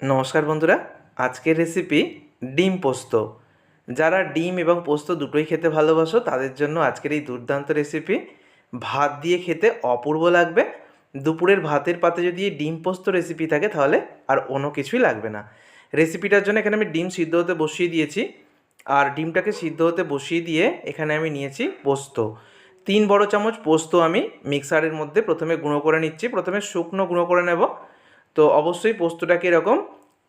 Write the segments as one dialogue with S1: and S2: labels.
S1: নমস্কার বন্ধুরা, আজকের রেসিপি ডিম পোস্ত। যারা ডিম এবং পোস্ত দুটোই খেতে ভালোবাসো, তাদের জন্য আজকের এই দুর্দান্ত রেসিপি ভাত দিয়ে খেতে অপূর্ব লাগবে। দুপুরের ভাতের পাতে যদি ডিম পোস্ত রেসিপি থাকে, তাহলে আর অন্য কিছুই লাগবে না। রেসিপিটার জন্য এখানে আমি ডিম সিদ্ধ হতে বসিয়ে দিয়েছি। আর ডিমটাকে সিদ্ধ হতে বসিয়ে দিয়ে এখানে আমি নিয়েছি পোস্ত। তিন বড় চামচ পোস্ত আমি মিক্সারের মধ্যে প্রথমে গুঁড়ো করে নিচ্ছি। প্রথমে শুকনো গুঁড়ো করে নেব। তো অবশ্যই পোস্তটাকে এরকম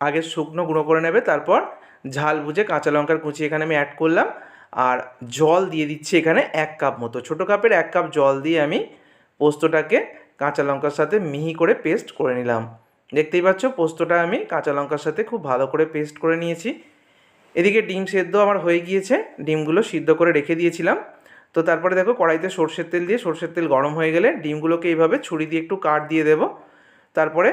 S1: আগে শুকনো গুঁড়ো করে নেবে, তারপর ঝাল বুঝে কাঁচা লঙ্কার কুচি এখানে আমি অ্যাড করলাম। আর জল দিয়ে দিচ্ছি এখানে এক কাপ মতো। ছোটো কাপের এক কাপ জল দিয়ে আমি পোস্তটাকে কাঁচা লঙ্কার সাথে মিহি করে পেস্ট করে নিলাম। দেখতেই পাচ্ছ, পোস্তটা আমি কাঁচা লঙ্কার সাথে খুব ভালো করে পেস্ট করে নিয়েছি। এদিকে ডিম সেদ্ধ আমার হয়ে গিয়েছে। ডিমগুলো সিদ্ধ করে রেখে দিয়েছিলাম। তো তারপরে দেখো, কড়াইতে সর্ষের তেল দিয়ে সর্ষের তেল গরম হয়ে গেলে ডিমগুলোকে এইভাবে ছুরি দিয়ে একটু কাট দিয়ে দেবো। তারপরে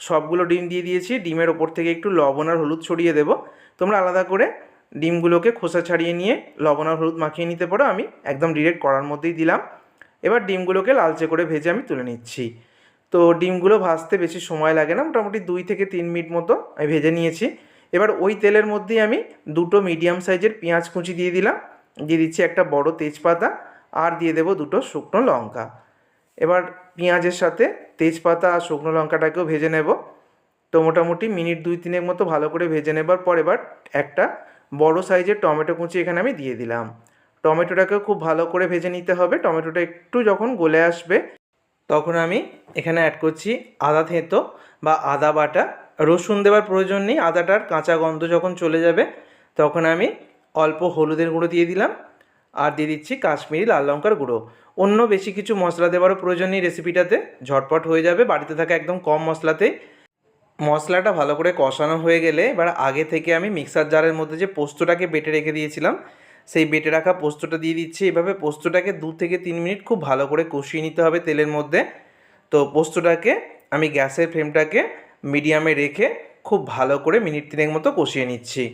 S1: সবগুলো ডিম দিয়ে দিয়েছি। ডিমের ওপর থেকে একটু লবণ আর হলুদ ছড়িয়ে দেবো। তোমরা আলাদা করে ডিমগুলোকে খোসা ছাড়িয়ে নিয়ে লবণ আর হলুদ মাখিয়ে নিতে পারো। আমি একদম ডিরেক্ট কড়ার মধ্যেই দিলাম। এবার ডিমগুলোকে লালচে করে ভেজে আমি তুলে নিচ্ছি। তো ডিমগুলো ভাজতে বেশি সময় লাগে না। মোটামুটি দুই থেকে তিন মিনিট মতো আমি ভেজে নিয়েছি। এবার ওই তেলের মধ্যেই আমি দুটো মিডিয়াম সাইজের পেঁয়াজ কুচি দিয়ে দিলাম। দিয়ে দিচ্ছি একটা বড় তেজপাতা। আর দিয়ে দেবো দুটো শুকনো লঙ্কা। এবার পেঁয়াজের সাথে তেজপাতা আর শুকনো লঙ্কাটাকেও ভেজে নেব। তো মোটামুটি মিনিট দুই তিনের মতো ভালো করে ভেজে নেবার পর এবার একটা বড় সাইজের টমেটো কুচি এখানে আমি দিয়ে দিলাম। টমেটোটাকেও খুব ভালো করে ভেজে নিতে হবে। টমেটোটা একটু যখন গলে আসবে, তখন আমি এখানে অ্যাড করছি আদা থেঁতো বা আদা বাটা। রসুন দেওয়ার প্রয়োজন নেই, আদাটার কাঁচা গন্ধ যখন চলে যাবে, তখন আমি অল্প হলুদের গুঁড়ো দিয়ে দিলাম। আর দিয়ে দিচ্ছি কাশ্মীরি লাল লঙ্কার গুঁড়ো। অন্য বেশি কিছু মশলা দেওয়ারও প্রয়োজন নেই রেসিপিটাতে। ঝটপট হয়ে যাবে, বাড়িতে থাকা একদম কম মশলাতেই। মশলাটা ভালো করে কষানো হয়ে গেলে এবার আগে থেকে আমি মিক্সার জারের মধ্যে যে পোস্তটাকে বেটে রেখে দিয়েছিলাম, সেই বেটে রাখা পোস্তটা দিয়ে দিচ্ছি। এভাবে পোস্তটাকে দু থেকে তিন মিনিট খুব ভালো করে কষিয়ে নিতে হবে তেলের মধ্যে। তো পোস্তটাকে আমি গ্যাসের ফ্লেমটাকে মিডিয়ামে রেখে খুব ভালো করে মিনিট তিনেক মতো কষিয়ে নিচ্ছি।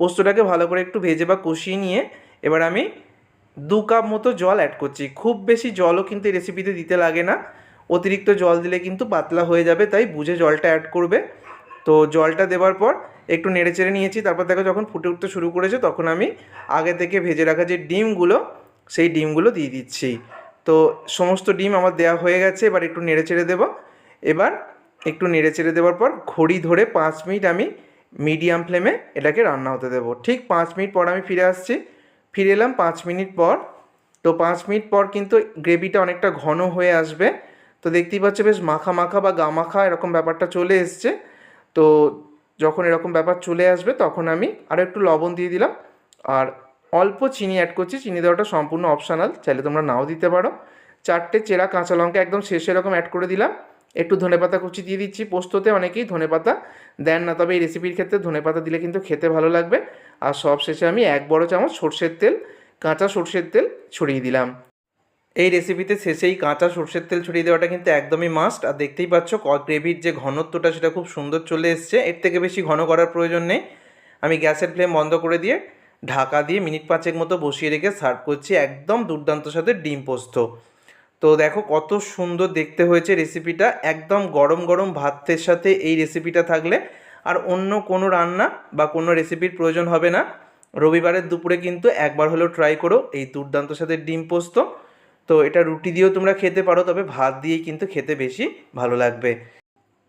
S1: পোস্তটাকে ভালো করে একটু ভেজে বা কষিয়ে নিয়ে এবার আমি দু কাপ মতো জল অ্যাড করছি। খুব বেশি জলও কিন্তু এই রেসিপিতে দিতে লাগে না। অতিরিক্ত জল দিলে কিন্তু পাতলা হয়ে যাবে, তাই বুঝে জলটা অ্যাড করবে। তো জলটা দেওয়ার পর একটু নেড়ে চেড়ে নিয়েছি। তারপর দেখো যখন ফুটে উঠতে শুরু করেছে, তখন আমি আগে থেকে ভেজে রাখা যে ডিমগুলো, সেই ডিমগুলো দিয়ে দিচ্ছি। তো সমস্ত ডিম আমার দেওয়া হয়ে গেছে, এবার একটু নেড়ে চেড়ে দেবো। এবার একটু নেড়ে চেড়ে দেওয়ার পর ঘড়ি ধরে পাঁচ মিনিট আমি মিডিয়াম ফ্লেমে এটাকে রান্না হতে দেবো। ঠিক পাঁচ মিনিট পর আমি ফিরে আসছি। ফিরে এলাম পাঁচ মিনিট পর। তো পাঁচ মিনিট পর কিন্তু গ্রেভিটা অনেকটা ঘন হয়ে আসবে। তো দেখতেই পাচ্ছ বেশ মাখা মাখা বা গা মাখা এরকম ব্যাপারটা চলে এসছে। তো যখন এরকম ব্যাপার চলে আসবে তখন আমি আরও একটু লবণ দিয়ে দিলাম। আর অল্প চিনি অ্যাড করছি। চিনি দেওয়াটা সম্পূর্ণ অপশনাল চাইলে তোমরা নাও দিতে পারো। চারটে চেরা কাঁচা লঙ্কা একদম শেষে এরকম অ্যাড করে দিলাম। একটু ধনেপাতা কুচি দিয়ে দিচ্ছি। পোস্ততে অনেকেই ধনেপাতা দেন না, তবে এই রেসিপির ক্ষেত্রে ধনেপাতা দিলে কিন্তু খেতে ভালো লাগবে। আর সব শেষে আমি এক বড় চামচ সর্ষের তেল, কাঁচা সর্ষের তেল ছড়িয়ে দিলাম। এই রেসিপিতে শেষেই কাঁচা সর্ষের তেল ছড়িয়ে দেওয়াটা কিন্তু একদমই মাস্ট আর দেখতেই পাচ্ছ গ্রেভির যে ঘনত্বটা সেটা খুব সুন্দর চলে এসছে। এর থেকে বেশি ঘন করার প্রয়োজন নেই। আমি গ্যাসের ফ্লেম বন্ধ করে দিয়ে ঢাকা দিয়ে মিনিট পাঁচেক মতো বসিয়ে রেখে সার্ভ করছি একদম দুর্দান্ত সাথে ডিম পোস্ত। তো দেখো কত সুন্দর দেখতে হয়েছে রেসিপিটা একদম গরম গরম ভাতের সাথে এই রেসিপিটা থাকলে আর অন্য কোনো রান্না বা কোনো রেসিপির প্রয়োজন হবে না। রবিবারের দুপুরে কিন্তু একবার হলেও ট্রাই করো এই দুর্দান্ত সাথে ডিম পোস্ত। তো এটা রুটি দিয়েও তোমরা খেতে পারো, তবে ভাত দিয়েই কিন্তু খেতে বেশি ভালো লাগবে।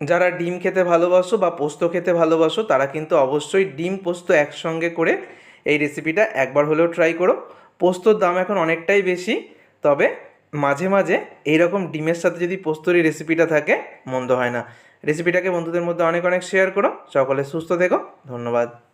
S1: যারা ডিম খেতে ভালোবাসো বা পোস্ত খেতে ভালোবাসো, তারা কিন্তু অবশ্যই ডিম পোস্ত একসঙ্গে করে এই রেসিপিটা একবার হলেও ট্রাই করো। পোস্তর দাম এখন অনেকটাই বেশি, তবে মাঝে মাঝে এইরকম ডিমের সাথে যদি পোস্তর রেসিপিটা থাকে, মন্দ হয় না। রেসিপিটাকে বন্ধুদের মধ্যে অনেক অনেক শেয়ার করো। সকলে সুস্থ থেকো। ধন্যবাদ।